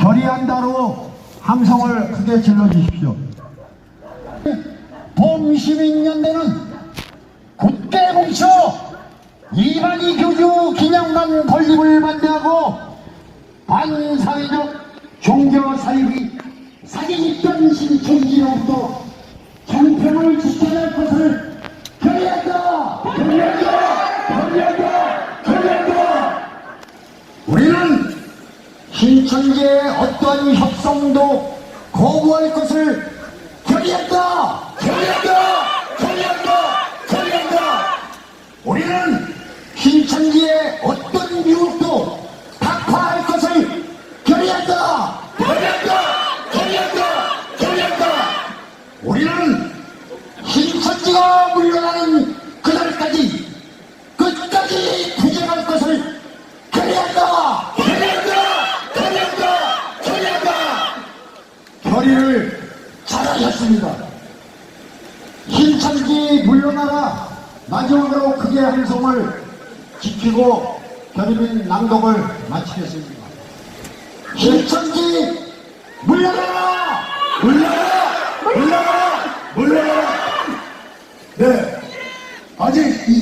결의한다로 함성을 크게 질러주십시오. 봄시민연대는 굳게 뭉쳐 이만희 교주 기념관 건립을 반대하고 반사회적 종교 사립이 사기집단 신천지로부터 정평을 지켜야 할 것을 결의한다! 결의한다! 결의한다! 결의한다! 우리는 신천지의 어떠한 협상도 거부할 것을 결의한다! 결의한다! 결의한다! 결의한다! 우리는 신천지의 어떤 유혹도 타파할 것을 결의한다! 결의한다! 결의한다! 결의한다! 우리는 신천지가 물러나는 그날까지 끝까지 투쟁할 것을! 결의한다! 결의를 잘하셨습니다. 힘찬지 물러나라 마지막으로 크게 한성을 지키고 결의민 낭독을 마치겠습니다. 힘찬지 물러나라! 물러나라! 물러나라! 물러나라! 네. 아직 이